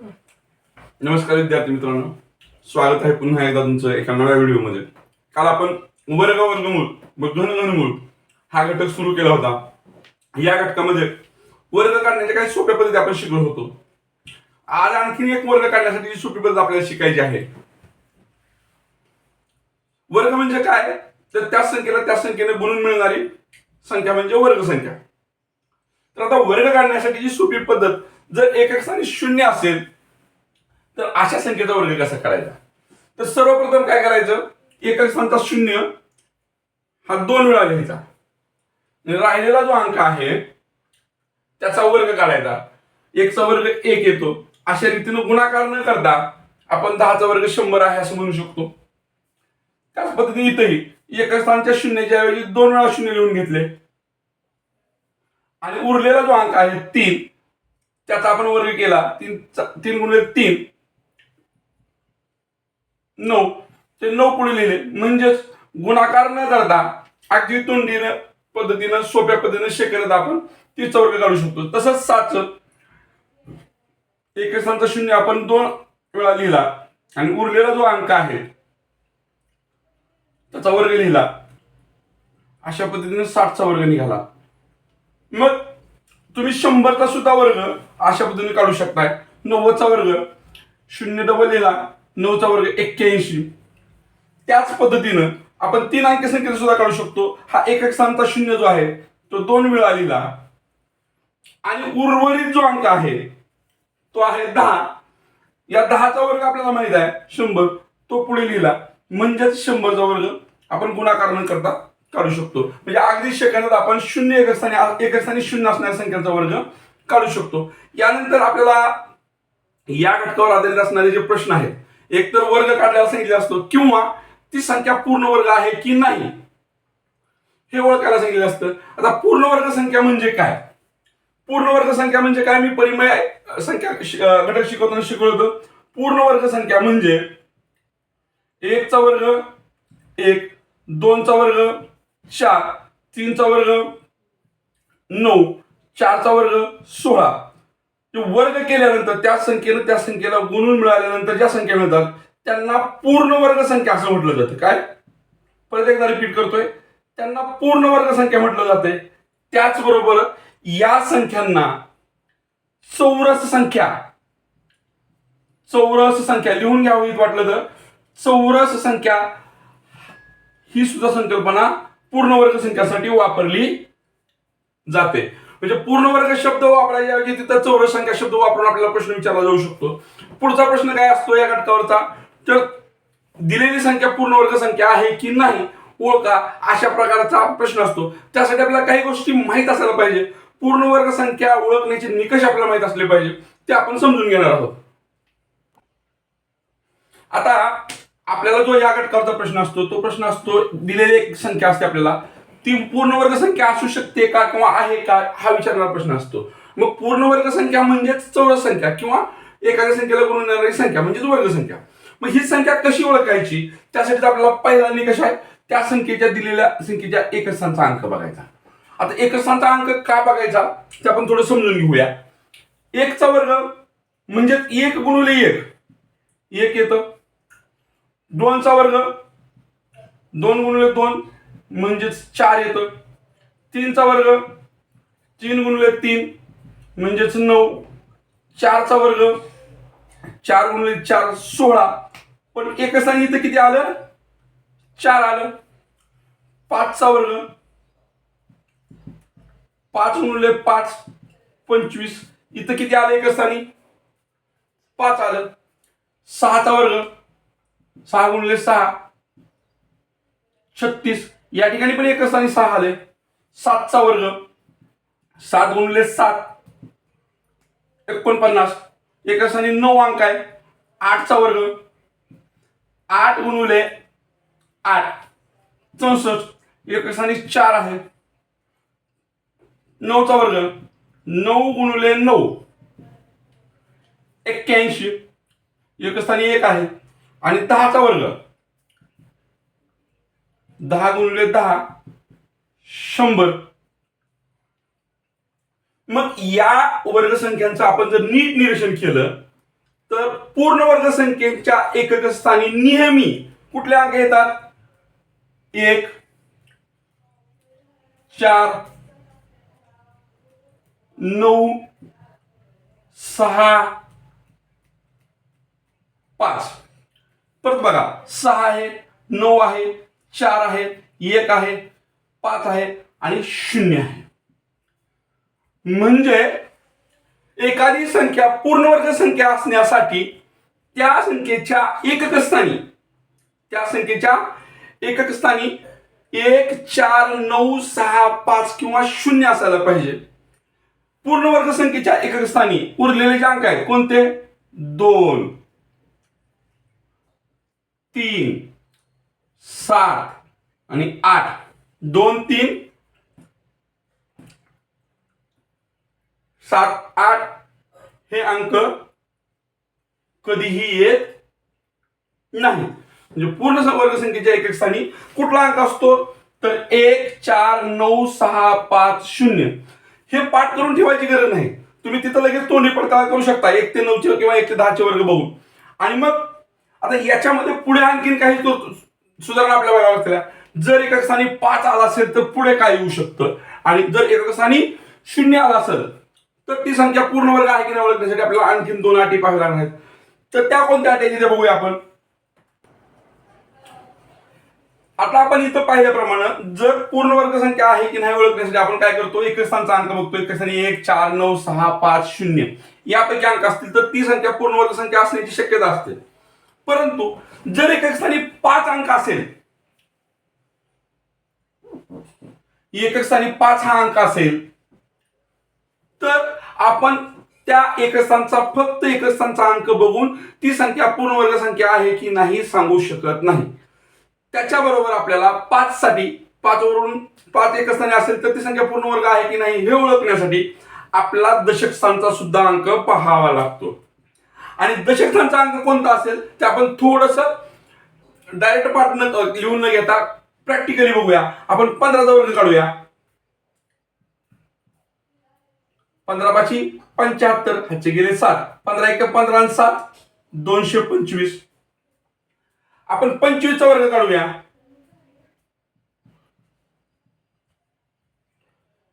नमस्कार विद्यार्थी मित्रांनो. स्वागत आहे पुन्हा एकदा तुमचं एका नव्या व्हिडिओमध्ये. काल आपण वर्ग वर्गमूळ व घन हा घटक सुरू केला होता. या घटकामध्ये वर्ग काढण्याच्या काही सोप्या पद्धती आपण शिकलो होतो. आज आणखीन एक वर्ग काढण्यासाठी सोपी पद्धत आपल्याला शिकायची आहे. वर्ग म्हणजे काय? तर त्या संख्येला त्या संख्येने गुणून मिळणारी संख्या म्हणजे वर्ग संख्या तर आता वर्ग काढण्यासाठी जी सोपी पद्धत जर एक एक स्थानी शून्य असेल तर अशा संख्येचा वर्ग कसा करायचा? तर सर्वप्रथम काय करायचं? एकक स्थानचा शून्य हा दोन वेळा लिहायचा. राहिलेला जो अंक आहे त्याचा वर्ग काढायचा. एकचा वर्ग एक येतो. अशा रीतीनं गुणाकार न करता आपण दहाचा वर्ग शंभर आहे असं म्हणू शकतो. त्याच पद्धतीने इथंही एक स्थानच्या शून्याच्या ऐवजी दोन वेळा शून्य लिहून घेतले. आणि उरलेला जो अंक आहे तीन त्याचा आपण वर्ग केला. तीन तीन गुणिले तीन. नऊ. ते नऊ पुढे लिहिले. म्हणजेच गुणाकार न करता अगदी तोंडीनं पद्धतीनं सोप्या पद्धतीनं शेकरत आपण तीचा वर्ग काढू शकतो. तसंच सात एकसांचा शून्य. आपण दोन वेळा लिहिला. आणि उरलेला जो अंक आहे त्याचा वर्ग लिहिला. अशा पद्धतीने साठचा वर्ग निघाला. मग तुम्ही शंभरचा सुद्धा वर्ग अशा पद्धतीने काढू शकताय. नव्वदचा वर्ग शून्य डबल लिहिला नऊचा वर्ग एक्क्याऐंशी. त्याच पद्धतीनं आपण तीन अंकी संख्येचा सुद्धा काढू शकतो. हा एक एक स्थानचा शून्य जो आहे तो दोन वेळा लिहिला आणि उर्वरित जो अंक आहे तो आहे दहा. या दहाचा वर्ग आपल्याला माहीत आहे शंभर. तो पुढे लिहिला. म्हणजेच शंभरचा वर्ग आपण गुणाकार न करता काढू शकतो. म्हणजे अगदी सेकंदात आपण शून्य एक स्थानी एक स्थानी शून्य असणाऱ्या संख्यांचा वर्ग काढू शकतो. यानंतर आपल्याला या घटकावर आधारित असणारे जे प्रश्न आहेत एकतर वर्ग काढल्याला सांगितले असतो किंवा ती संख्या पूर्ण वर्ग आहे की नाही हे ओळखायला सांगितलं असतं. आता पूर्ण वर्ग संख्या म्हणजे काय? पूर्ण वर्ग संख्या म्हणजे काय? मी परिमय संख्या घटक शिकवताना शिकवलं होतं पूर्ण वर्ग संख्या म्हणजे एकचा वर्ग एक दोनचा वर्ग चार तीनचा वर्ग नऊ चारचा वर्ग सोळा. वर्ग केल्यानंतर त्या संख्येनं त्या संख्येला गुणून मिळाल्यानंतर ज्या संख्या मिळतात त्यांना पूर्ण वर्ग संख्या असं म्हटलं जातं. काय? परत एकदा रिपीट करतोय. त्यांना पूर्ण वर्ग संख्या म्हटलं जाते त्याचबरोबर या संख्यांना चौरस संख्या चौरस संख्या लिहून घ्यावी वाटलं तर चौरस संख्या ही सुद्धा संकल्पना पूर्ण वर्ग संख्यासाठी वापरली जाते. म्हणजे पूर्ण वर्ग शब्द वापरायच्या तिथं चौरस संख्या शब्द वापरून आपल्याला प्रश्न विचारला जाऊ शकतो. पुढचा प्रश्न काय असतो या घटकावरचा? तर दिलेली संख्या पूर्ण वर्ग संख्या आहे की नाही ओळखा अशा प्रकारचा प्रश्न असतो. त्यासाठी आपल्याला काही गोष्टी माहीत असायला पाहिजे. पूर्ण वर्ग संख्या ओळखण्याचे निकष आपल्याला माहीत असले पाहिजे. ते आपण समजून घेणार आहोत. आता आपल्याला जो या घटकाचा प्रश्न असतो तो प्रश्न असतो दिलेली एक संख्या असते आपल्याला. ती पूर्ण वर्ग संख्या असू शकते का किंवा आहे का हा विचारणारा प्रश्न असतो. मग पूर्ण वर्ग संख्या म्हणजेच चौरस संख्या किंवा एखाद्या संख्येला गुणून येणारी संख्या म्हणजेच वर्ग संख्या. मग ही संख्या कशी ओळखायची? त्यासाठी आपल्याला पहिला निकष आहे. त्या संख्येच्या दिलेल्या संख्येच्या एकस्थांचा अंक बघायचा. आता एकस्थांचा अंक का बघायचा? ते आपण थोडं समजून घेऊया. एकचा वर्ग म्हणजे एक गुणुले एक. एक येतं. दोनचा वर्ग. दोन गुणले दोन म्हणजेच चार येतं. तीनचा वर्ग. तीन गुणले तीन म्हणजेच नऊ. चारचा वर्ग. चार गुणले चार सोळा. पण एक सांगितलं इथं किती आलं? चार आलं. पाचचा वर्ग. पाच गुणले पाच पंचवीस. इथं किती आलं एक स्थानी पाच आलं. सहाचा वर्ग. सहा गुणले सहा. छत्तीस. या ठिकाणी पण एकच आणि सहा आले. सातचा वर्ग. सात गुणले सात. एकोणपन्नास. एकच आणि नऊ अंक आहे. आठचा वर्ग. आठ गुणिले आठ. चौसष्ट. एकच आणि चार आहे. नऊचा वर्ग. नऊ गुणिले नऊ. एक्क्याऐंशी. एकस्थानी एक आहे. आणि दहाचा वर्ग. दहा गुणले दहा शंभर. मग या वर्गसंख्यांचं आपण जर नीट निरीक्षण केलं तर पूर्ण वर्गसंख्येच्या एकक स्थानी नेहमी कुठले अंक येतात? एक चार नऊ सहा पाच. परत बघा सहा आहे नऊ आहे चार आहे एक आहे पाच आहे आणि शून्य आहे. म्हणजे एखादी संख्या पूर्णवर्ग संख्या असण्यासाठी त्या संख्येच्या एकक स्थानी त्या संख्येच्या एकक स्थानी एक चार नऊ सहा पाच किंवा शून्य असायला पाहिजे. पूर्णवर्ग संख्येच्या एकक स्थानी उरलेले जे अंक आहेत कोणते? दोन. तीन सात आणि आठ. दोन तीन. सात आठ हे अंक कधीही येत नाही. म्हणजे पूर्ण वर्ग संख्येच्या एक स्थानी कुठला अंक असतो? तर एक चार नऊ सहा पाच शून्य. हे पाठ करून ठेवायची गरज नाही. तुम्ही तिथं लगेच तोंडी पडताळ करू शकता. एक ते नऊचे किंवा एक ते दहाचे वर्ग बघून. आणि मग आता याच्यामध्ये पुढे आणखीन काही तो- सुधारणा आपल्याला बघाव्या लागतील. जर एका स्थानी पाच आला असेल तर पुढे काय येऊ शकतं? आणि जर एका स्थानी शून्य आला असेल तर ती संख्या पूर्ण वर्ग आहे की नाही ओळखण्यासाठी आपल्याला आणखीन दोन अटी पाहाव्या लागणार आहेत. तर त्या कोणत्या अटी आहेत बघूया आपण. आता आपण इथं पाहिल्याप्रमाणे जर पूर्ण वर्ग संख्या आहे की नाही ओळखण्यासाठी आपण काय करतो? एक स्थानचा अंक बघतो. एक स्थानी एक चार नऊ सहा पाच शून्य. यापैकी अंक असतील तर ती संख्या पूर्ण वर्ग संख्या असण्याची शक्यता असते. परंतु जर एक स्थानी पाच अंक असेल एकक स्थानी पाच हा अंक असेल तर आपण त्या एकस्थानचा फक्त एकस्थानचा अंक बघून ती संख्या पूर्ण वर्ग संख्या आहे की नाही सांगू शकत नाही. त्याच्याबरोबर आपल्याला पाच साठी पाच वरून पाच एकस्थानी असेल तर ती संख्या पूर्ण वर्ग आहे की नाही हे ओळखण्यासाठी आपला दशक स्थानचा सुद्धा अंक पाहावा लागतो. आणि दशक अंक कोणता असेल ते आपण थोडस डायरेक्ट पाठ न लिहून न घेता प्रॅक्टिकली बघूया. आपण पंधराचा वर्ग काढूया. पंधरा पाची पंच्याहत्तर ह्याचे गेले सात. पंधरा एक पंधरा सात दोनशे पंचवीस. आपण पंचवीसचा वर्ग काढूया.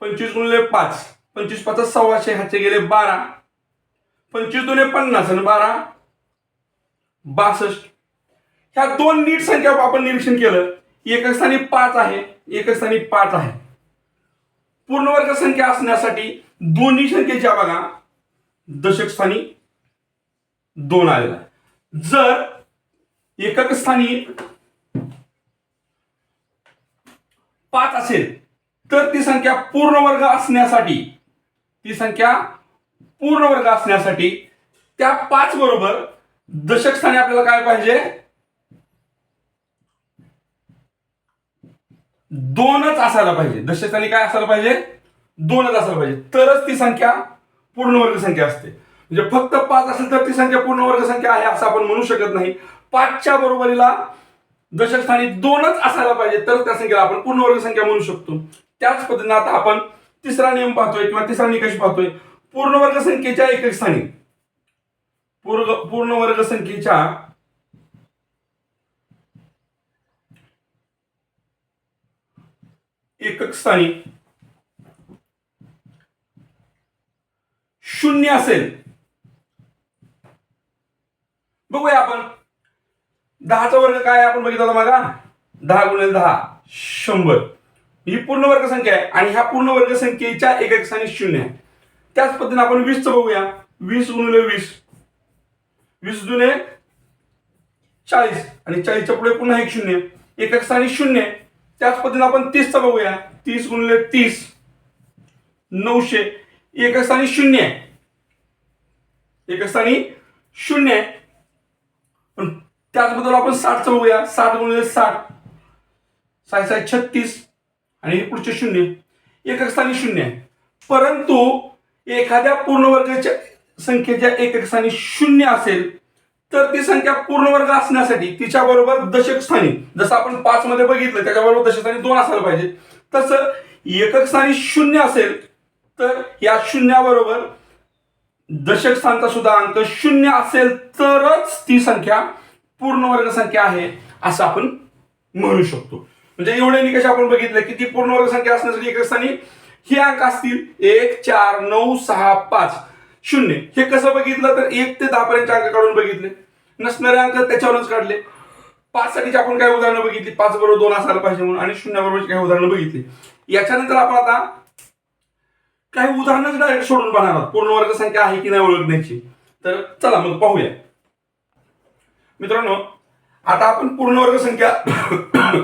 पंचवीस गुणले पाच. पंचवीस पाच सव्वाशे ह्याचे गेले बारा. पंचवीस दोन पन्नास आणि बारा. बासष्ट. ह्या दोन नीट संख्या आपण निरीक्षण केलं. एका स्थानी पाच आहे एका स्थानी पाच आहे. पूर्ण वर्ग संख्या असण्यासाठी दोन्ही संख्येच्या बघा दशक स्थानी दोन आलेला आहे. जर एकक स्थानी पाच असेल तर ती संख्या पूर्ण वर्ग असण्यासाठी ती संख्या पूर्ण वर्ग असण्यासाठी त्या पाच बरोबर दशक स्थानी आपल्याला काय पाहिजे? दोनच असायला पाहिजे. दशस्थानी काय असायला पाहिजे? दोनच असायला पाहिजे. तरच ती संख्या पूर्ण वर्ग संख्या असते. म्हणजे फक्त पाच असेल तर ती संख्या पूर्ण वर्ग संख्या आहे असं आपण म्हणू शकत नाही. पाचच्या बरोबरीला दशकस्थानी दोनच असायला पाहिजे तर त्या संख्येला आपण पूर्ण वर्ग संख्या म्हणू शकतो. त्याच पद्धतीने आता आपण तिसरा नियम पाहतोय किंवा तिसरा निकष पाहतोय. पूर्ण वर्ग संख्येच्या एकक स्थानी. पूर्ण पूर्ण वर्ग संख्येच्या एकक स्थानी. शून्य असेल. बघूया आपण. दहाचा वर्ग काय आपण बघितला होता मागा. दहा गुणिले दहा शंभर. ही पूर्ण वर्ग संख्या आहे आणि ह्या पूर्ण वर्ग संख्येच्या एकक स्थानी शून्य आहे. त्याच पद्धतीने आपण वीसचं बघूया. वीस गुणिले वीस. वीस जुने चाळीस. आणि चाळीसच्या पुढे पुन्हा एक शून्य. एक स्थानी शून्य. त्याच पद्धतीने आपण तीसचा बघूया. तीस गुणिले तीस. नऊशे. एक स्थानी शून्य. आहे एकक स्थानी शून्य. आहे पण त्याचबद्दल आपण साठचं बघूया. साठ गुणिले साठ. साय साय छत्तीस. आणि पुढचे शून्य. एक स्थानी शून्य. आहे परंतु एखाद्या पूर्णवर्गाच्या संख्येच्या एकक स्थानी शून्य असेल तर ती संख्या पूर्णवर्ग असण्यासाठी तिच्या बरोबर दशक स्थानी जसं आपण पाच मध्ये बघितलं त्याच्याबरोबर दशक स्थानी दोन असायला पाहिजे. तसं एकक स्थानी शून्य असेल तर या शून्याबरोबर दशक स्थानचा सुद्धा अंक शून्य असेल तरच ती संख्या पूर्ण वर्ग संख्या आहे असं आपण म्हणू शकतो. म्हणजे एवढे निकष आपण बघितले की ती पूर्ण वर्ग संख्या असण्यासाठी एकक स्थानी हे अंक असतील एक चार नऊ सहा पाच. शून्य. हे कसं बघितलं तर एक ते दहा पर्यंत अंक काढून बघितले. नसणारे अंक त्याच्यावरच काढले. पाच साठीची आपण काही उदाहरणं बघितली. पाच बरोबर दोन असायला पाहिजे म्हणून आणि शून्य बरोबर काही उदाहरणं बघितली. याच्यानंतर आपण आता काही उदाहरणच डायरेक्ट सोडून पाहणार आहोत. पूर्ण वर्ग संख्या आहे की नाही ओळखण्याची. तर चला मग पाहूया. मित्रांनो आता आपण पूर्ण वर्ग संख्या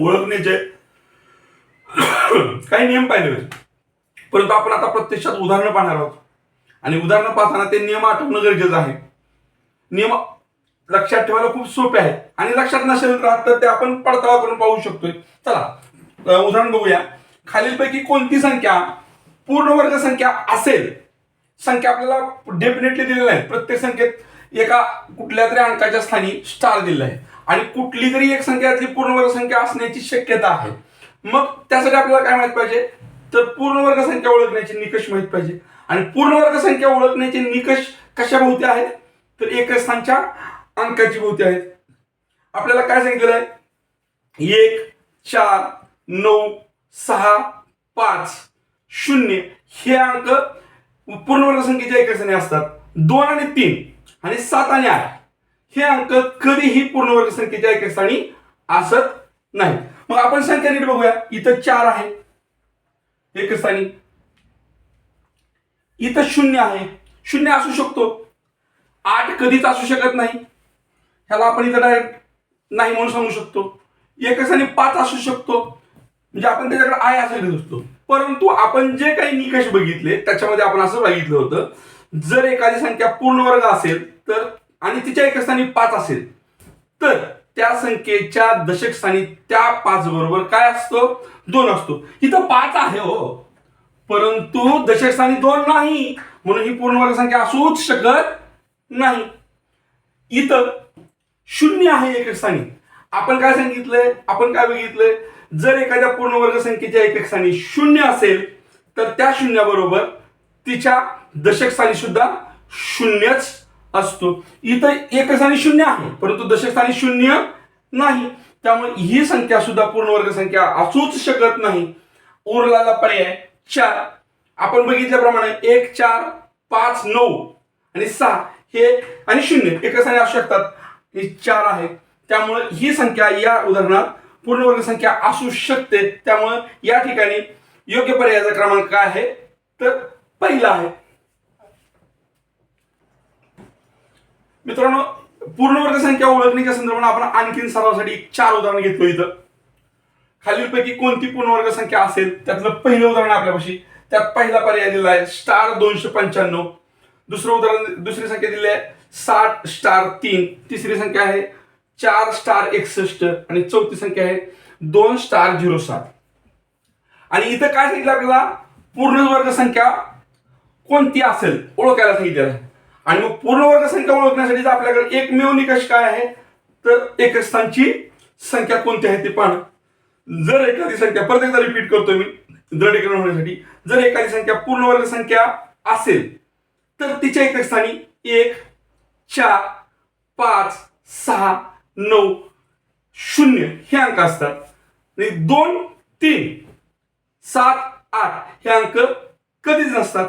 ओळखण्याचे काही नियम पाहिले होते परंतु आपण आता प्रत्यक्षात उदाहरणं पाहणार आहोत. आणि उदाहरणं पाहताना ते नियम आठवणं गरजेचं आहे. नियम लक्षात ठेवायला खूप सोपे आहेत. आणि लक्षात नसेल राहत तर ते आपण पडताळा करून पाहू शकतोय. चला उदाहरण बघूया. खालीलपैकी कोणती संख्या पूर्ण वर्ग संख्या असेल? संख्या आपल्याला डेफिनेटली दिलेल्या आहेत. प्रत्येक संख्येत एका कुठल्या तरी अंकाच्या स्थानी स्टार दिलेला आहे. आणि कुठली तरी एक संख्या यातली पूर्ण वर्ग संख्या असण्याची शक्यता आहे. मग त्यासाठी आपल्याला काय माहीत पाहिजे? तर पूर्ण वर्ग संख्या ओळखण्याचे निकष माहीत पाहिजे. आणि पूर्ण वर्ग संख्या ओळखण्याचे निकष कशा भोवती आहेत तर एक स्थानच्या अंकाची भोवती आहेत. आपल्याला काय सांगितलेलं आहे? एक चार नऊ सहा पाच शून्य. हे अंक पूर्ण वर्ग संख्येच्या एका असतात. दोन आणि तीन आणि सात आणि आठ. हे अंक कधीही पूर्ण वर्ग संख्येच्या एकस्थानी असत नाही मग आपण संख्या नीट बघूया. इथं चार आहे. एक स्थानी इथं शून्य आहे. शून्य असू शकतो. आठ कधीच असू शकत नाही. ह्याला आपण इथं डायरेक्ट नाही म्हणून सांगू शकतो. एक स्थानी पाच असू शकतो. म्हणजे आपण त्याच्याकडे आय असं घेत असतो. परंतु आपण जे काही निकष बघितले त्याच्यामध्ये आपण असं बघितलं होतं जर एखादी संख्या पूर्ण वर्ग असेल तर आणि तिच्या एक स्थानी पाच असेल तर त्या संख्येच्या दशक स्थानी त्या पाच बरोबर काय असतो? दोन असतो. इथं पाच आहे हो. परंतु दशक स्थानी दोन नाही. म्हणून ही पूर्णवर्ग संख्या असूच शकत नाही. इथं शून्य आहे एक स्थानी. आपण काय सांगितलंय? आपण काय बघितलंय? जर एखाद्या पूर्णवर्ग संख्येच्या एक स्थानी शून्य असेल तर त्या शून्याबरोबर तिच्या दशक स्थानी सुद्धा शून्यच असतो. इथं एकच आणि शून्य आहे परंतु दशकस्थानी शून्य नाही. त्यामुळे ही संख्या सुद्धा पूर्ण वर्ग संख्या असूच शकत नाही. उरलाला पर्याय चार. आपण बघितल्याप्रमाणे एक चार पाच नऊ आणि सहा हे आणि शून्य एकच आणि असू शकतात. हे चार आहे. त्यामुळे ही संख्या या उदाहरणात पूर्ण वर्ग संख्या असू शकते. त्यामुळे या ठिकाणी योग्य पर्यायाचा क्रमांक काय आहे. तर पहिला आहे. मित्रांनो पूर्ण वर्ग संख्या ओळखण्याच्या संदर्भात आपण आणखीन सरावासाठी एक चार उदाहरण घेतलो इथं. खालीलपैकी कोणती पूर्ण वर्ग संख्या असेल त्यातलं पहिलं उदाहरण आपल्यापाशी. त्यात पहिला पर्याय दिला आहे स्टार दोनशे पंच्याण्णव. दुसरं उदाहरण दुसरी संख्या दिली आहे साठ स्टार तीन. तिसरी संख्या आहे चार स्टार एकसष्ट. आणि चौथी संख्या आहे दोन स्टार झिरो सात. आणि इथं काय सांगितलं आपल्याला? पूर्ण वर्ग संख्या कोणती असेल? ओळखायला सांगितलेलं आहे. आणि मग पूर्ण वर्ग संख्या ओळखण्यासाठी आपल्याकडे एकमेव निकष काय आहे तर एकस्थांची संख्या कोणती आहे ते पाहणं जर एखादी संख्या परत एकदा रिपीट करतो मी दृढीकरण होण्यासाठी जर एखादी संख्या पूर्णवर्ग संख्या असेल तर तिच्या एक स्थानी एक चार पाच सहा नऊ शून्य हे अंक असतात. आणि दोन तीन सात आठ हे अंक कधीच नसतात.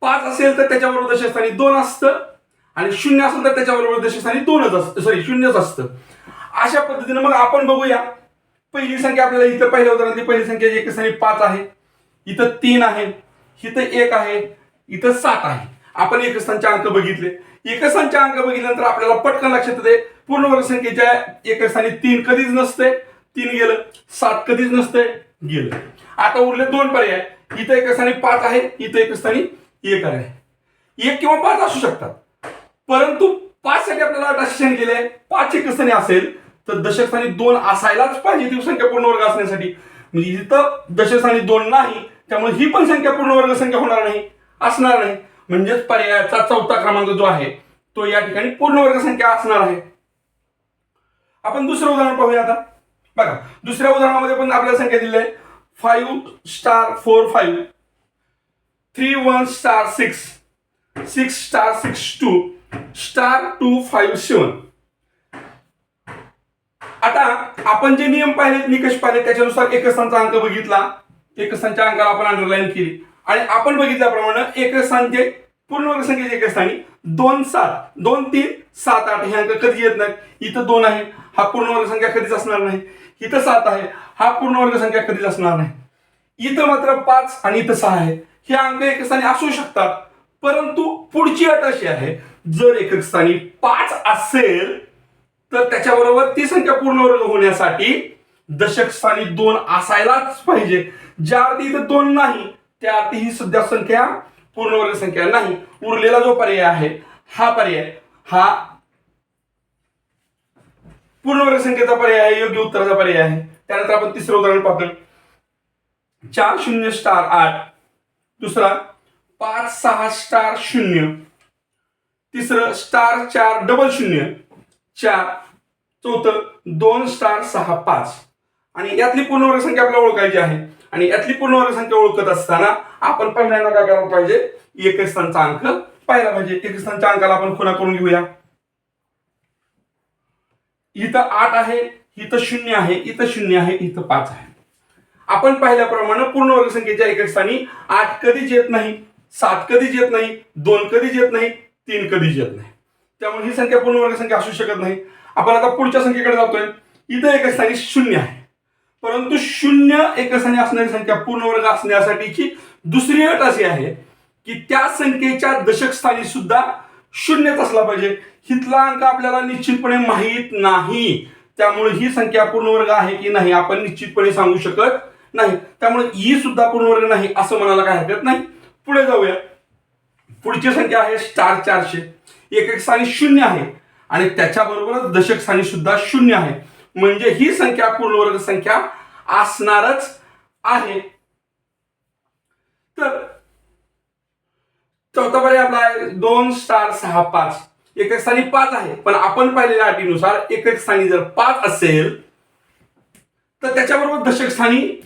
पाच असेल तर त्याच्याबरोबर दशस्थानी दोन असतं. आणि शून्य असेल तर त्याच्याबरोबर दशस्थानी दोनच असतं सॉरी शून्यच असतं. अशा पद्धतीने मग आपण बघूया. पहिली संख्या आपल्याला इथं पहिल्या उदाहरणातली पहिली संख्या एक स्थानी पाच आहे. इथं तीन आहे. इथं एक आहे. इथं सात आहे. आपण एक स्थानचे अंक बघितले. एकस्थानचे अंक बघितल्यानंतर आपल्याला पटकन लक्षात येते पूर्ण वर्गसंख्येच्या एकस्थानी तीन कधीच नसते तीन गेलं सात कधीच नसते गेलं. आता उरले दोन पर्याय. इथं एकस्थानी पाच आहे इथं एकस्थानी एक आहे. एक किंवा पाच असू शकतात. परंतु पाच साठी आपल्याला अशी सांगितलेली आहे. पाच एक असेल तर दशकस्थानी दोन असायलाच पाहिजे. ती संख्या पूर्ण वर्ग असण्यासाठी. म्हणजे इथं दशकस्थानी दोन नाही त्यामुळे ही पण संख्या पूर्ण वर्ग संख्या होणार नाही असणार नाही. म्हणजेच पर्यायाचा चौथा क्रमांक जो आहे तो या ठिकाणी पूर्ण वर्ग संख्या असणार आहे. आपण दुसरं उदाहरण पाहूया आता. बघा दुसऱ्या उदाहरणामध्ये पण आपल्याला संख्या दिली आहे. Five star four five three one star six six star six two star two five seven आता आपण जे नियम पाहिले निकष पाहिले त्याच्यानुसार एकस्थानचा अंक बघितला. एकस्थानच्या अंकाला आपण अंडरलाईन केली. आणि आपण बघितल्याप्रमाणे एकस्थानचे पूर्ण वर्ग संख्येचे एकस्थानी दोन सात दोन तीन सात आठ हे अंक कधी येत नाहीत. इथं दोन आहे. हा पूर्ण वर्ग संख्या कधीच असणार नाही. इथं सात आहे. हा पूर्ण वर्ग संख्या कधीच असणार नाही. इथं मात्र पाच आणि इथं सहा आहे. हे अंग एकस्थानी असू शकतात. परंतु पुढची अट अशी आहे जर एकस्थानी पाच असेल तर त्याच्याबरोबर ती संख्या पूर्ण वर्ग होण्यासाठी दशक स्थानी दोन असायलाच पाहिजे. ज्या अर्थी इथे दोन नाही त्या अर्थी ही सध्या संख्या पूर्ण वर्ग संख्या नाही. उरलेला जो पर्याय आहे हा पर्याय हा पूर्ण वर्ग संख्येचा पर्याय आहे योग्य उत्तराचा पर्याय आहे. त्यानंतर आपण तिसरं उदाहरण पाहतो चार शून्य स्टार आठ. दुसरा पाच सहा स्टार शून्य. तिसरं स्टार चार डबल शून्य. चार चौथं दोन स्टार सहा पाच. आणि यातली पूर्ण संख्या आपल्याला ओळखायची आहे. आणि यातली पूर्ण संख्या ओळखत असताना आपण पहिल्यांदा काय करायला पाहिजे एक स्थानचा अंक. पाहिला पाहिजे म्हणजे एक स्थानच्या अंकाला आपण खुणा करून घेऊया. इथं आठ आहे इथं शून्य आहे इथं शून्य आहे इथं पाच आहे. आपण पाहिल्याप्रमाणे पूर्ण वर्ग संख्येच्या एक स्थानी आठ कधीच येत नाही सात कधीच येत नाही दोन कधीच येत नाही तीन कधीच येत नाही. त्यामुळे ही संख्या पूर्ण वर्ग संख्या असू शकत नाही. आपण आता पुढच्या संख्येकडे जातोय. इथं एक स्थानी शून्य आहे. परंतु शून्य एक स्थानी असणारी संख्या पूर्ण वर्ग असण्यासाठीची दुसरी अट अशी आहे की त्या संख्येच्या दशक स्थानी सुद्धा शून्यच असला पाहिजे. हितला अंक आपल्याला निश्चितपणे माहीत नाही. त्यामुळे ही संख्या पूर्ण वर्ग आहे की नाही आपण निश्चितपणे सांगू शकत नाही. त्यामुळे ई सुद्धा पूर्णवर्ग नाही असं म्हणायला काय हरकत नाही. पुढे जाऊया. पुढची संख्या आहे स्टार चारशे. एक एक स्थानी शून्य आहे. आणि त्याच्याबरोबरच दशक स्थानी सुद्धा शून्य आहे. म्हणजे ही संख्या पूर्णवर्ग संख्या असणारच आहे. तर चौथा पर्याय आपला आहे दोन स्टार सहा पाच. एक एक स्थानी पाच आहे. पण आपण पाहिलेल्या अटीनुसार एक एक स्थानी जर पाच असेल तर त्याच्याबरोबर दशक स्थानी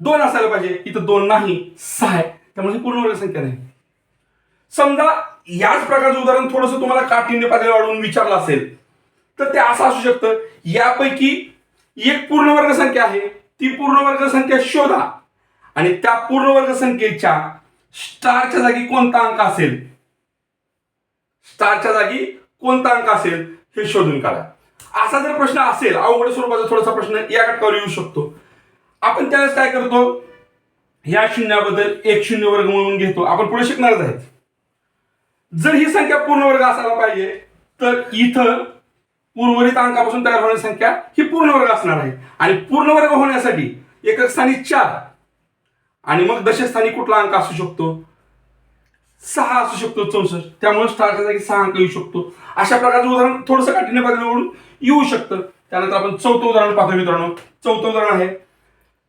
दोन असायला पाहिजे इथं दोन नाही सहा आहे. त्यामुळे पूर्ण वर्ग संख्या नाही. समजा याच प्रकारचं उदाहरण थोडस तुम्हाला काठिण्य पातळी वाढवून विचारलं असेल तर ते असं असू शकतं यापैकी एक पूर्ण वर्ग संख्या आहे ती पूर्ण वर्ग संख्या शोधा. आणि त्या पूर्ण वर्ग संख्येच्या स्टारच्या जागी कोणता अंक असेल? स्टारच्या जागी कोणता अंक असेल? हे शोधून काढा. असा जर प्रश्न असेल अवघड स्वरूपाचा थोडासा प्रश्न या घटकावर येऊ शकतो. आपण त्यावेळेस काय करतो? या शून्याबद्दल एक शून्य वर्ग म्हणून घेतो. आपण पुढे शिकणारच आहेत जर ही संख्या पूर्ण वर्ग असायला पाहिजे तर इथं उर्वरित अंकापासून तयार होणारी संख्या ही पूर्ण वर्ग असणार आहे. आणि पूर्ण वर्ग होण्यासाठी एकक स्थानी चार आणि मग दशस्थानी कुठला अंक असू शकतो? सहा असू शकतो चौसष्ट. त्यामुळे स्टारच्या जागी सहा अंक येऊ शकतो. अशा प्रकारचं उदाहरण थोडंसं काठीण्य पातळीवरून येऊ शकतं. त्यानंतर आपण चौथं उदाहरण पाहतो मित्रांनो. चौथं उदाहरण आहे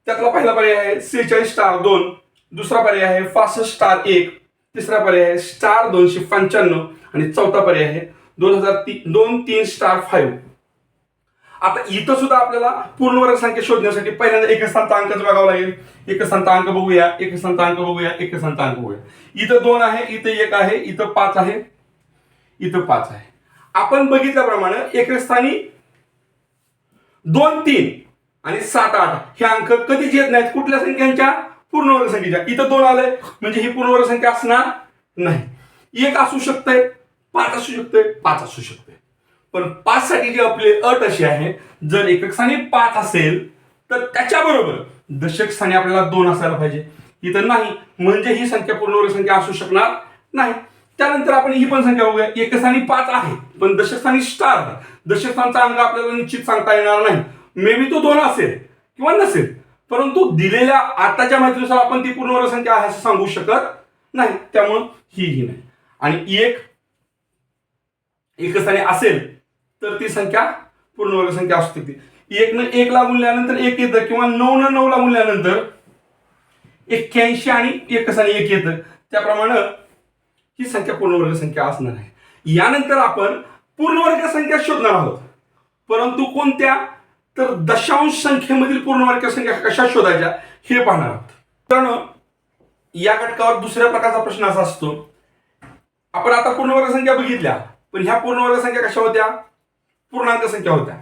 त्यातला पहिला पर्याय आहे सेहेचाळीस स्टार दोन. दुसरा पर्याय आहे पासष्ट स्टार एक. तिसरा पर्याय आहे स्टार दोनशे पंच्याण्णव. आणि चौथा पर्याय आहे दोन हजार तीन दोन तीन स्टार फाईव्ह आता इथं सुद्धा आपल्याला पूर्ण वर्ग संख्या शोधण्यासाठी पहिल्यांदा एक स्थानचा अंकच बघावा लागेल. एक स्थानचा अंक बघूया एक स्थानचा अंक बघूया एक स्थानचा अंक बघूया. इथं दोन आहे इथं एक आहे इथं पाच आहे इथं पाच आहे. आपण बघितल्याप्रमाणे एक स्थानी दोन तीन. आणि सात आठ हे अंक कधीच येत नाहीत. कुठल्या संख्यांच्या? पूर्णवर्ग संख्येच्या. इथं दोन आलंय. म्हणजे ही पूर्णवर्ग संख्या असणार नाही. एक असू शकतंय पाच असू शकतंय पाच असू शकते पण पाच साठी जी आपली अट अशी आहे जर एकक स्थानी पाच असेल तर त्याच्याबरोबर दशक स्थानी आपल्याला दोन असायला पाहिजे. इथं नाही. म्हणजे ही संख्या पूर्णवर्ग संख्या असू शकणार नाही. त्यानंतर आपण ही पण संख्या बघूया. एक स्थानी पाच आहे पण दशस्थानी स्टार आहे दशस्थानचा अंक आपल्याला निश्चित सांगता येणार नाही. मे बी तो दोन असेल किंवा नसेल. परंतु दिलेल्या आताच्या माहितीनुसार आपण ती पूर्ण संख्या आहे असं सांगू शकत नाही. त्यामुळं ही ही नाही. आणि एक एकस्थानी असेल तर ती संख्या पूर्ण वर्ग संख्या असू शकते. एक न एक ला गुणल्यानंतर एक येतं किंवा नऊ न नऊ ला गुणल्यानंतर एक्क्याऐंशी आणि एक एक येतं. त्याप्रमाणे ही संख्या पूर्ण वर्ग संख्या असणार आहे. यानंतर आपण पूर्ण वर्ग संख्या शोधणार आहोत. परंतु कोणत्या? तर दशांश संख्येमधील पूर्णवाक्य संख्या कशा शोधायच्या हे पाहणार आहोत. मित्रांनो या घटकावर दुसऱ्या प्रकारचा प्रश्न असा असतो. आपण आता पूर्णवर्ग संख्या बघितल्या पण ह्या पूर्णवर्ग संख्या कशा होत्या? पूर्णांक संख्या होत्या.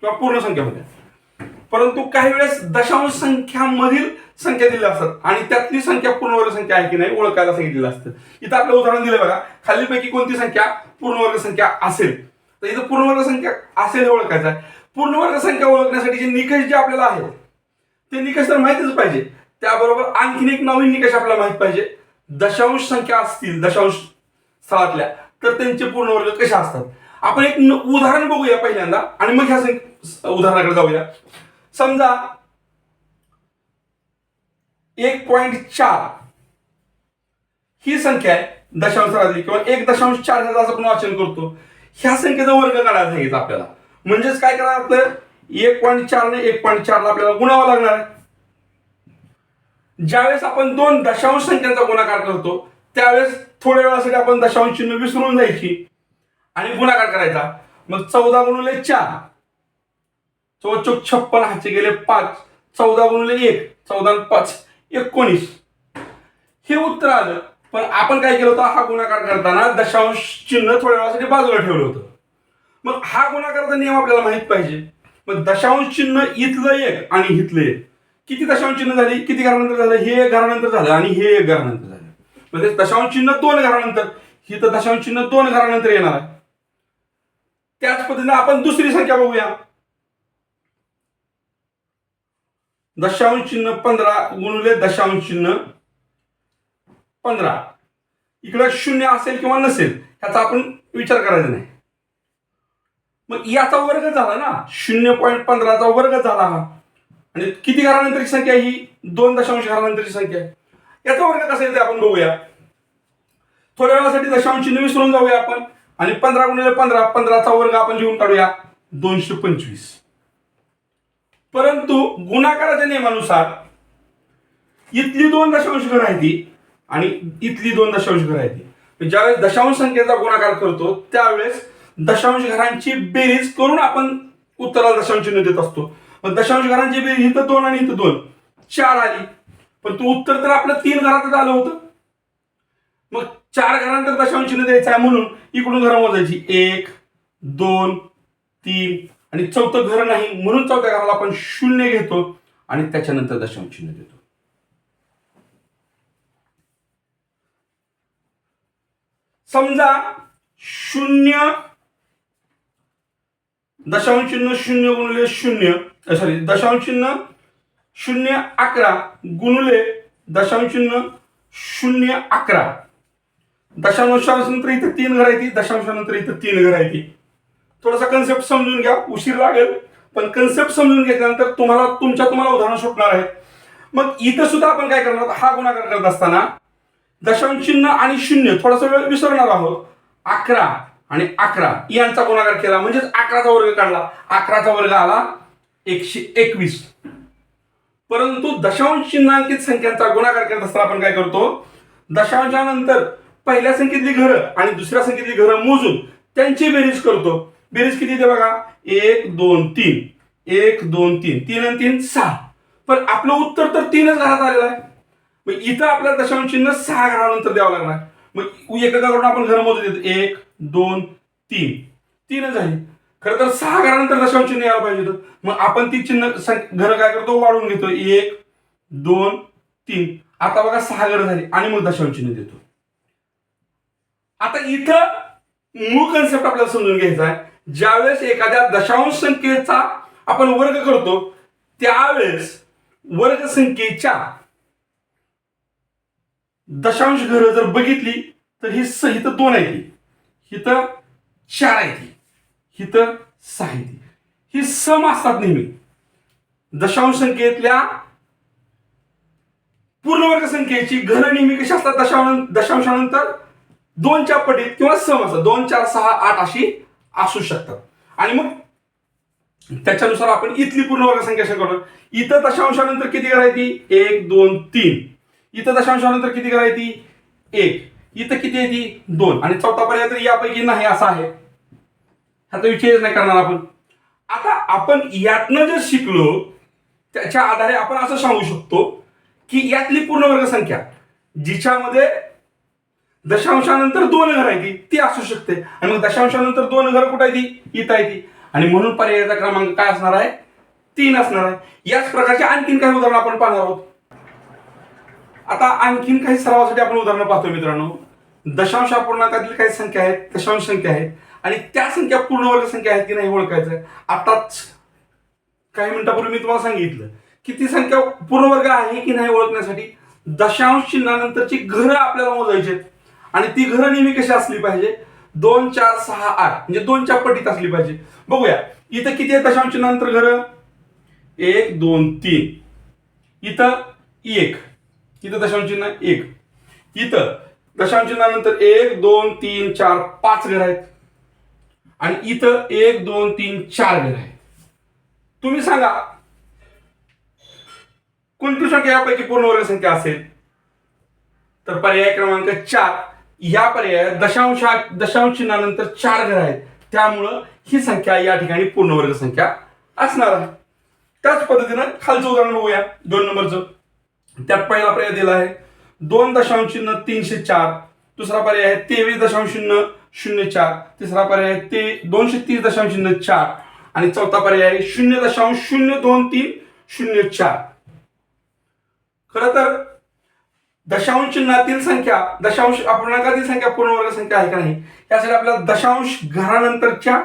किंवा पूर्ण संख्या होत्या. परंतु काही वेळेस दशांश संख्यामधील संख्या दिलेल्या असतात आणि त्यातली संख्या पूर्णवर्ग संख्या आहे की नाही ओळखायला सांगितलेलं असतं. इथं आपलं उदाहरण दिलं बघा. खालीपैकी कोणती संख्या? पूर्णवर्ग संख्या असेल. तर इथं पूर्णवर्ग संख्या असेल हे ओळखायचं आहे. पूर्णवर्ग संख्या ओळखण्यासाठी जे निकष जे आपल्याला आहेत ते निकष तर माहितीच पाहिजे. त्याबरोबर आणखीन एक नवीन निकष आपल्याला माहीत पाहिजे. दशांश संख्या असतील दशांश स्थळातल्या तर त्यांचे पूर्ण वर्ग कसे असतात? आपण एक उदाहरण बघूया पहिल्यांदा. आणि मग ह्या उदाहरणाकडे जाऊया. समजा एक पॉइंट चार. ही संख्या आहे दशांश स्थळातली. किंवा एक दशांश चार ह्याचं आपण वाचन करतो. ह्या संख्येचा वर्ग काढायला सांगितलं आपल्याला. म्हणजेच काय करणार आपलं? एक पॉईंट चार चारने एक पॉईंट चारला आपल्याला गुणावं लागणार आहे. ज्यावेळेस आपण दोन दशांश संख्यांचा गुणाकार करतो त्यावेळेस थोड्या वेळासाठी आपण दशांश चिन्ह विसरून जायची आणि गुणाकार करायचा. मग चौदा गुणुले चार चौचोक छप्पन हाचे गेले पाच चौदा गुणुले एक चौदा पाच एकोणीस. हे उत्तर आलं पण आपण काय केलं होतं? हा गुणाकार करताना दशांश चिन्ह थोड्या वेळासाठी बाजूला ठेवलं होतं. मग हा गुणाकाराचा नियम आपल्याला माहीत पाहिजे. मग दशांश चिन्ह इथलं एक आणि इथलं एक. किती दशांश चिन्ह झाली? किती घरानंतर झालं? हे एक घरानंतर झालं आणि हे एक घरानंतर झालं. म्हणजे दशांश चिन्ह दोन घरानंतर. ही तर दशांश चिन्ह दोन घरानंतर येणार आहे. त्याच पद्धतीने आपण दुसरी संख्या बघूया. दशांश चिन्ह पंधरा गुणले दशांश चिन्ह पंधरा. इकडे शून्य असेल किंवा नसेल ह्याचा आपण विचार करायचा नाही. मग याचा वर्ग झाला ना. शून्य पॉईंट पंधराचा वर्ग झाला हा. आणि किती घरानंतरची संख्या ही? दोन दशांश घरानंतरची संख्या आहे. याचा वर्ग कसा येते आपण बघूया. थोड्या वेळासाठी दशांश चिन्ह विसरून जाऊया आपण. आणि पंधरा गुणिले पंधरा पंधराचा वर्ग आपण लिहून काढूया. दोनशे पंचवीस. परंतु गुणाकाराच्या नियमानुसार इथली दोन दशांश घर आहे ती आणि इथली दोन दशांश घर आहे ती ज्यावेळेस दशांश संख्येचा गुणाकार करतो त्यावेळेस दशांश घरांची बेरीज करून आपण उत्तराला दशांश चिन्ह देत असतो. पण दशांश घरांची बेरीज इथं दोन आणि इथं दोन. चार आली. पण तू उत्तर तर आपलं तीन घरातच आलं होतं. मग चार घरांतर दशांश चिन्ह द्यायचं आहे म्हणून इकडून घरं मोजायची. एक दोन तीन आणि चौथं घर नाही म्हणून चौथ्या घराला आपण शून्य घेतो आणि त्याच्यानंतर दशांश चिन्ह देतो. समजा शून्य दशांश चिन्ह शून्य गुणले शून्य सॉरी दशांश चिन्ह शून्य अकरा गुणले दशांश चिन्ह शून्य अकरा. दशांशानंतर इथं तीन घर आहे ती दशांशानंतर इथं तीन घर आहे ती थोडासा कन्सेप्ट समजून घ्या उशीर लागेल पण कन्सेप्ट समजून घेतल्यानंतर तुम्हाला तुमच्या तुम्हाला उदाहरण सुटणार आहे मग इथं सुद्धा आपण काय करणार आहोत? हा गुणाकार करत असताना दशांश चिन्ह आणि शून्य थोडासा वेळ विसरणार आहोत. अकरा आणि अकरा. यांचा गुणाकार केला. म्हणजेच अकराचा वर्ग काढला. अकराचा वर्ग आला एकशे एकवीस. परंतु दशांश चिन्हांकित संख्यांचा गुणाकार करत असताना आपण काय करतो? दशांशानंतर पहिल्या संख्येतली घरं आणि दुसऱ्या संख्येतली घरं मोजून त्यांची बेरीज करतो. बेरीज किती येते बघा? एक दोन तीन. एक दोन तीन. तीन आणि तीन सहा. पण आपलं उत्तर तर तीनच घरात आलेलं आहे. मग इथं आपल्याला दशांश चिन्ह सहा घरानंतर द्यावं लागणार. मग एकाकडून आपण घर मोजत देतो एक दोन तीन. तीनच आहे. खरं तर सहा घरानंतर दशांश चिन्ह यायला पाहिजे होतं. मग आपण ती चिन्ह घर काय करतो? वाढवून घेतो. एक दोन तीन. आता बघा सहा घर झाली आणि मग दशांश चिन्ह देतो. आता इथं मूळ कन्सेप्ट आपल्याला समजून घ्यायचा आहे. ज्यावेळेस एखाद्या दशांश संख्येचा आपण वर्ग करतो त्यावेळेस वर्ग संख्येच्या दशांश घरं जर बघितली तर ही स इथं दोन आहे ती हिथं चार आहे ती हिथं सहा आहे ती ही सम असतात नेहमी. दशांश संख्येतल्या पूर्णवर्ग संख्येची घरं नेहमी कशी असतात? दशांश दशांशानंतर दोनच्या पटीत किंवा सम असतात. दोन चार सहा आठ अशी असू शकतात. आणि मग त्याच्यानुसार आपण इथली पूर्णवर्ग संख्या शेअर करतो इथं दशांशानंतर किती करायची एक दोन तीन. इथं दशांशानंतर किती करायची? एक. इथं किती आहे ती? दोन. आणि चौथा पर्याय तर यापैकी नाही असा आहे. ह्याचा विचारच नाही करणार आपण. आता आपण यातनं जर शिकलो त्याच्या आधारे आपण असं सांगू शकतो की यातली पूर्ण संख्या जिच्यामध्ये दशांशानंतर दोन घर आहे ती ती असू शकते. आणि मग दशांशानंतर दोन घर कुठं आहे ती? इथं आहे ती. आणि म्हणून पर्यायाचा क्रमांक काय असणार आहे? तीन असणार आहे. याच प्रकारचे आणखीन काही उदाहरण आपण पाहणार आहोत. आता आणखीन काही सरावासाठी आपण उदाहरणं पाहतो मित्रांनो. दशांश अपूर्णांकातील काही संख्या आहेत दशांश संख्या आहेत. आणि त्या संख्या पूर्णवर्ग संख्या आहेत की नाही ओळखायचं आहे आताच काही मिनिटापूर्वी मी तुम्हाला सांगितलं की ती संख्या पूर्णवर्ग आहे की नाही ओळखण्यासाठी दशांश चिन्हानंतरची घरं आपल्याला मोजायची आहेत. आणि ती घरं नेहमी कशी असली पाहिजे? दोन चार सहा आठ. म्हणजे दोनच्या पटीत असली पाहिजे. बघूया. इथं किती आहे दशांश चिन्हानंतर घरं? एक दोन तीन. इथं एक. इथं दशांश चिन्ह? एक. इथं दशांश चिन्हानंतर एक दोन तीन चार पाच घर आहेत. आणि इथं एक दोन तीन चार घर आहेत. तुम्ही सांगा कोणती संख्या यापैकी पूर्ण वर्ग संख्या असेल? तर पर्याय क्रमांक चार. या पर्यायात दशांश दशांश चिन्हानंतर चार घर आहेत. त्यामुळं ही संख्या या ठिकाणी पूर्णवर्ग संख्या असणार आहे. त्याच पद्धतीनं खालचं उदाहरण बघूया. दोन नंबरचं. त्यात पहिला पर्याय दिला आहे. दोन दशांश चिन्ह तीनशे चार. दुसरा पर्याय आहे तेवीस दशांश शून्य शून्य चार. तिसरा पर्याय आहे ते दोनशे तीस दशांश शून्य चार. आणि चौथा पर्याय आहे शून्य दशांश शून्य दोन तीन शून्य चार. खर तर दशांश चिन्हातील संख्या दशांश अपूर्णांकातील संख्या पूर्णवर्ग संख्या आहे का नाही? यासाठी आपल्याला दशांश घरानंतरच्या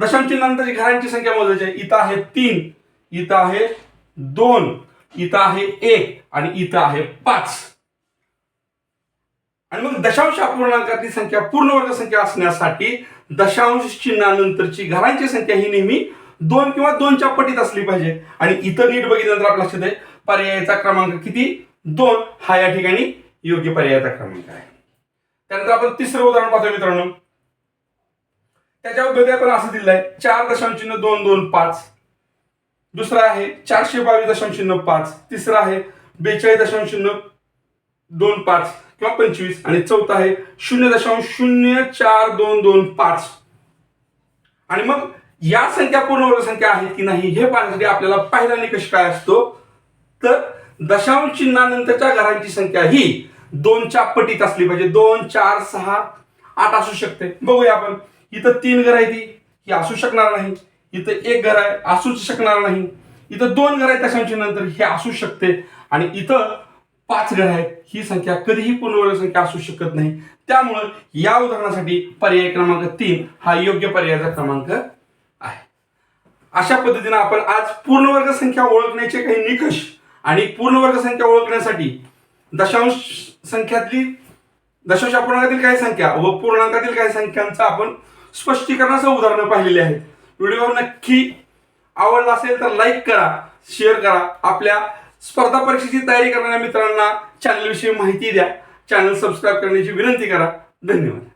दशांश चिन्हानंतरची घरांची संख्या मोजायची आहे. इथं आहे तीन. इथं आहे दोन. इथं आहे एक आणि इथं आहे पाच. आणि मग दशांश अपूर्णांकातली संख्या पूर्णवर्ग संख्या असण्यासाठी दशांश चिन्हानंतरची घरांची संख्या ही नेहमी दोन किंवा दोनच्या पटीत असली पाहिजे. आणि इथं नीट बघितल्यानंतर आपल्या लक्षात आहे पर्यायाचा क्रमांक किती? दोन. हा या ठिकाणी योग्य पर्यायाचा क्रमांक आहे. त्यानंतर आपण तिसरं उदाहरण पाहतो मित्रांनो. त्याच्यामध्ये आपण असं दिलं आहे चार दशांश चिन्ह दोन दोन पाच. दुसरा आहे चारशे बावीस दशांश शून्य पाच. तिसरा आहे बेचाळीस दशांश शून्य दोन पाच किंवा पंचवीस. आणि चौथा आहे शून्य दशांश शून्य चार दोन दोन पाच. आणि मग या संख्या पूर्णवर्ग संख्या आहेत की नाही हे पाहण्यासाठी आपल्याला पहिला निकष काय असतो? तर दशांश चिन्हानंतरच्या घरांची संख्या ही दोनच्या पटीत असली पाहिजे. दोन चार सहा आठ असू शकते. बघूया आपण. इथं तीन घर आहे ती ही असू शकणार नाही. इथं एक घर आहे असूच शकणार नाही. इथं दोन घर आहेत त्या चिन्हानंतर हे असू शकते. आणि इथं पाच घर आहेत ही संख्या कधीही पूर्णवर्ग संख्या असू शकत नाही. त्यामुळं या उदाहरणासाठी पर्याय क्रमांक तीन हा योग्य पर्यायाचा क्रमांक आहे. अशा पद्धतीने आपण आज पूर्णवर्ग संख्या ओळखण्याचे काही निकष आणि पूर्णवर्ग संख्या ओळखण्यासाठी दशांश संख्यातली दशांश अपूर्णांकातील काही संख्या व पूर्णांकातील काही संख्यांचं आपण स्पष्टीकरणाचं उदाहरणं पाहिलेली आहेत. व्हिडिओ नक्की आवडला असेल तर लाईक करा शेअर करा. आपल्या स्पर्धा परीक्षेची तयारी करणाऱ्या मित्रांना चॅनलविषयी माहिती द्या. चॅनल सबस्क्राईब करण्याची विनंती करा. धन्यवाद.